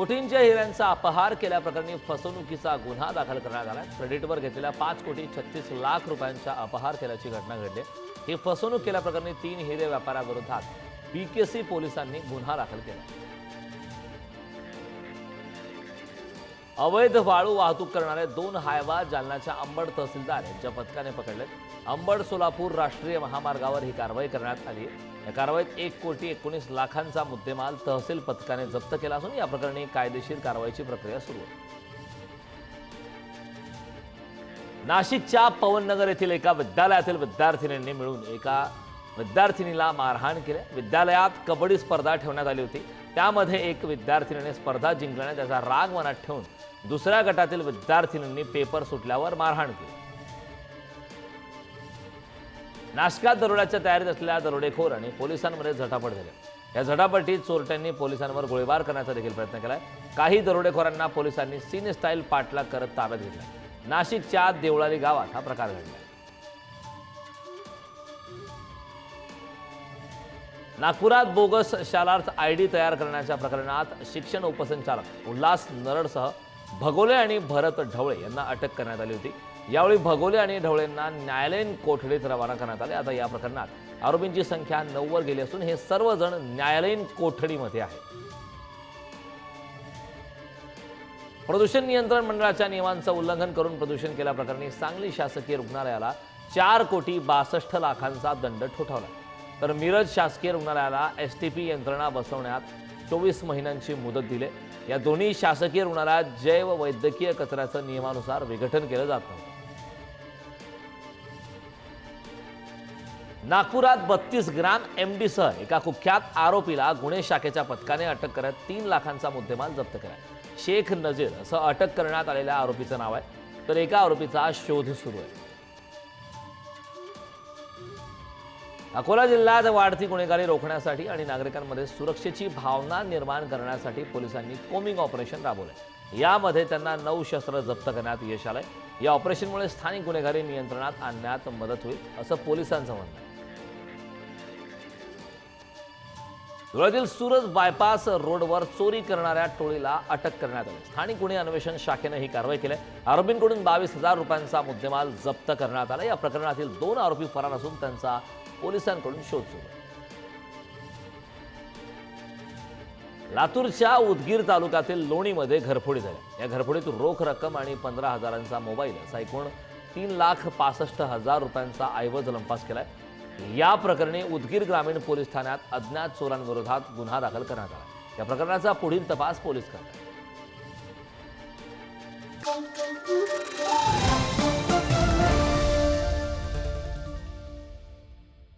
कोटींच्या हिऱ्यांचा अपहार केल्याप्रकरणी फसवणुकीचा गुन्हा दाखल करण्यात आला. क्रेडिटवर घेतलेल्या पाच कोटी छत्तीस लाख रुपयांचा अपहार केल्याची घटना घडली. ही फसवणूक केल्याप्रकरणी तीन हिरे व्यापाऱ्याविरोधात बीकेसी पोलिसांनी गुन्हा दाखल केला. अवैध वाळू वाहतूक करणारे दोन हायवा जालन्याच्या अंबड तहसीलदार यांच्या पथकाने पकडले अंबड सोलापूर राष्ट्रीय महामार्गावर ही कारवाई करण्यात आली या कारवाईत एक कोटी एकोणीस लाखांचा मुद्देमाल तहसील पथकाने जप्त केला असून या प्रकरणी कायदेशीर कारवाईची प्रक्रिया सुरू आहे. नाशिकच्या पवननगर येथील एका विद्यालयातील विद्यार्थिनींनी मिळून एका विद्यार्थिनीला मारहाण केली. विद्यालयात कबड्डी स्पर्धा ठेवण्यात आली होती. त्यामध्ये एक विद्यार्थिनीने स्पर्धा जिंकल्याने त्याचा राग मनात ठेवून दुसऱ्या गटातील विद्यार्थिनींनी पेपर सुटल्यावर मारहाण केली. नाशकात दरोड्याच्या तयारीत असलेल्या दरोडेखोर आणि पोलिसांमध्ये झटापट झाली. या झटापटीत चोरट्यांनी पोलिसांवर गोळीबार करण्याचा देखील प्रयत्न केला काही दरोडेखोरांना पोलिसांनी सीन स्टाईल पाठलाग करत ताब्यात घेतला. नाशिकच्या देवळाली गावात हा प्रकार घडला. नागपुरात बोगस शालार्थ आय डी तयार करण्याच्या प्रकरणात शिक्षण उपसंचालक उल्हास नरडसह भगोले आणि भरत ढवळे यांना अटक करण्यात आली होती. यावेळी भगोले आणि ढवळेंना न्यायालयीन कोठडीत रवाना करण्यात आले. आता या प्रकरणात आरोपींची संख्या नऊवर गेली असून हे सर्वजण न्यायालयीन कोठडीमध्ये आहेत. प्रदूषण नियंत्रण मंडळाच्या नियमांचं उल्लंघन करून प्रदूषण केल्याप्रकरणी सांगली शासकीय रुग्णालयाला चार कोटी बासष्ट लाखांचा दंड ठोठावला. तर मिरज शासकीय रुग्णालयाला एस टी पी यंत्रणा बसवण्यात चोवीस महिन्यांची मुदत दिली. या दोन्ही शासकीय रुग्णालयात जैव वैद्यकीय कचऱ्याचं नियमानुसार विघटन केलं जात नागपुरात बत्तीस ग्राम एम डी सह एका कुख्यात आरोपीला गुन्हे शाखेच्या पथकाने अटक करत तीन लाखांचा मुद्देमाल जप्त केला शेख नजीर असं अटक करण्यात आलेल्या आरोपीचं नाव आहे. तर एका आरोपीचा शोध सुरू आहे. अकोला जिल्ह्यात वाढती गुन्हेगारी रोखण्यासाठी आणि नागरिकांमध्ये सुरक्षेची भावना निर्माण करण्यासाठी पोलिसांनी कोमिंग ऑपरेशन राबवलंय. यामध्ये त्यांना नऊ शस्त्र जप्त करण्यात यश आलंय. या ऑपरेशनमुळे स्थानिक गुन्हेगारी नियंत्रणात आणण्यात मदत होईल असं पोलिसांचं म्हणणं आहे. धुळ्यातील सुरज बायपास रोडवर चोरी करणाऱ्या टोळीला अटक करण्यात आली. स्थानिक गुन्हे अन्वेषण शाखेनं ही कारवाई केली. आरोपींकडून बावीस हजार रुपयांचा मुद्देमाल जप्त करण्यात आला. या प्रकरणातील दोन आरोपी फरार असून त्यांचा पोलिसांकडून शोध सुरू लातूरच्या उदगीर तालुक्यातील लोणीमध्ये घरफोडी झाली. या घरफोडीत रोख रक्कम आणि पंधरा हजारांचा मोबाईल असा एकूण तीन लाख पासष्ट हजार रुपयांचा ऐवज लंपास केलाय. या प्रकरणी उदगीर ग्रामीण पोलीस ठाण्यात अज्ञात चोरांविरोधात गुन्हा दाखल करण्यात आला. या प्रकरणाचा पुढील तपास पोलीस करतात.